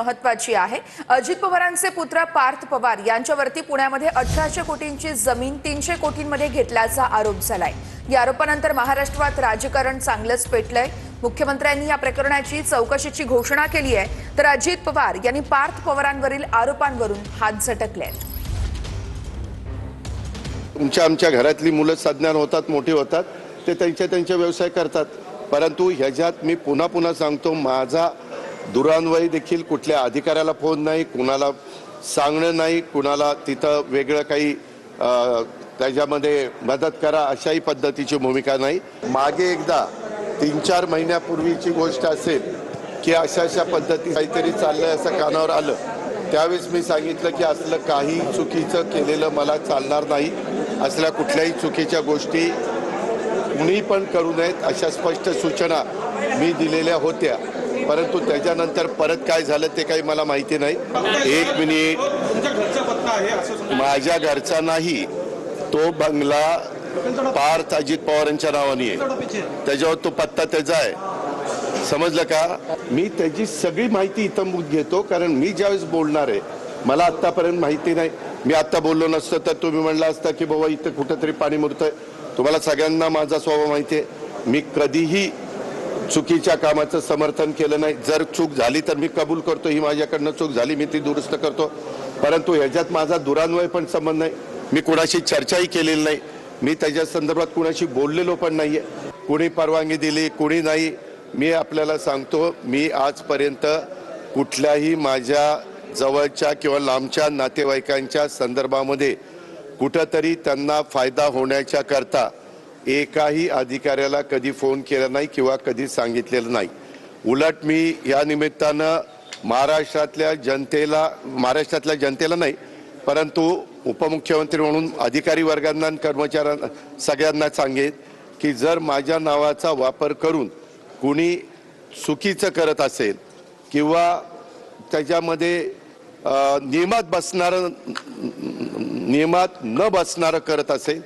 महत्वाची आहे. अजित पवारांचे पुत्र पार्थ पवार यांच्यावरती पुण्यामध्ये अठराशे कोटींची जमीन तीनशे कोटींमध्ये घेतल्याचा आरोप झालाय. या आरोपानंतर महाराष्ट्रात राजकारण चांगलंच पेटलंय. मुख्यमंत्र्यांनी या प्रकरणाची चौकशीची घोषणा केली आहे. तर अजित पवार यांनी पार्थ पवारांवरील आरोपांवरून हात झटकले तुमच्या आमच्या घरातली मुलं सज्ञान होतात मोठी होतात. ते त्यांच्या त्यांचे व्यवसाय करतात. परंतु ह्याच्यात मी पुन्हा पुन्हा सांगतो माझा दुरान्वयी देखील कुठल्या अधिकाऱ्याला फोन नाही कुणाला सांगणं नाही कुणाला तिथं वेगळं काही त्याच्यामध्ये मदत करा अशाही पद्धतीची भूमिका नाही. मागे एकदा तीन चार महिन्यापूर्वीची गोष्ट असेल की अशा अशा पद्धती काहीतरी चाललंय असं कानावर आलं त्यावेळेस मी सांगितलं की असलं काही चुकीचं केलेलं मला चालणार नाही असल्या कुठल्याही चुकीच्या गोष्टी कुणी पण करू नयेत अशा स्पष्ट सूचना मी दिलेल्या होत्या. परंतु त्याच्यानंतर परत काय झालं ते काही मला माहिती नाही. एक मिनिट. माझ्या घरचा नाही तो बंगला पार्थ अजित पवारांच्या नावाने आहे. त्याच्यावर तो पत्ता त्याचा आहे. समजलं का? मी त्याची सगळी माहिती इथं घेतो कारण मी ज्यावेळेस बोलणार आहे मला आतापर्यंत माहिती नाही. मी आता बोललो नसतं तर तुम्ही म्हणला असता की बाबा इथं कुठंतरी पाणी मुरतंय. तुम्हाला सगळ्यांना माझा स्वभाव माहिती आहे. मी कधीही चुकीच्या कामाचं समर्थन केलं नाही. जर चूक झाली तर मी कबूल करतो ही माझ्याकडनं चूक झाली मी ती दुरुस्त करतो. परंतु ह्याच्यात माझा दुरान्वय पण संबंध नाही. मी कुणाशी चर्चाही केलेली नाही. मी त्याच्या संदर्भात कुणाशी बोललेलो पण नाही आहे कुणी परवानगी दिली कुणी नाही मी आपल्याला सांगतो मी आजपर्यंत कुठल्याही माझ्या जवळच्या किंवा लांबच्या नातेवाईकांच्या संदर्भामध्ये कुठंतरी त्यांना फायदा होण्याच्या करता एकाही अधिकाऱ्याला कधी फोन केला नाही किंवा कधी सांगितलेलं नाही. उलट मी या निमित्तानं महाराष्ट्रातल्या जनतेला महाराष्ट्रातल्या जनतेला नाही परंतु उपमुख्यमंत्री म्हणून अधिकारी वर्गांना कर्मचाऱ्यांना सगळ्यांना सांगेन की जर माझ्या नावाचा वापर करून कुणी चुकीचं करत असेल किंवा त्याच्यामध्ये नियमात बसणारं नियमात न बसणारं करत असेल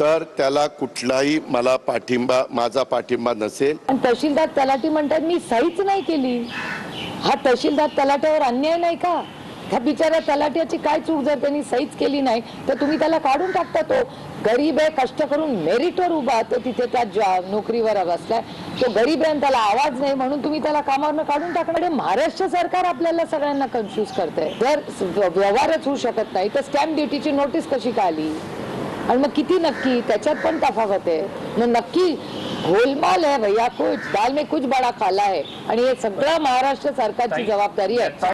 तर त्याला कुठलाही मला पाठिंबा माझा पाठिंबा नसेल. आणि तहसीलदार तलाठी म्हणतात मी सहीच नाही केली. हा तहसीलदार तलाट्यावर अन्याय नाही का? त्या बिचाऱ्या तलाट्याची काय चूक जर त्यांनी सहीच केली नाही तर तुम्ही त्याला काढून टाकता तो. गरीब आहे कष्ट करून मेरिटवर उभा तो तिथे त्या जॉ- नोकरीवर बसलाय. तो गरीब आहे आणि त्याला आवाज नाही म्हणून तुम्ही त्याला कामावरनं काढून टाकणार. म्हणजे महाराष्ट्र सरकार आपल्याला सगळ्यांना कन्फ्युज करते जर व्यवहारच होऊ शकत नाही तर स्टॅम्प ड्युटीची नोटीस कशी का आली? आणि मग किती नक्की? त्याच्यात पण तफावत आहे. मग नक्की गोलमाल आहे भैया कुछ दाल में कुछ बडा खाला आहे आणि हे सगळं महाराष्ट्र सरकारची जबाबदारी आहे.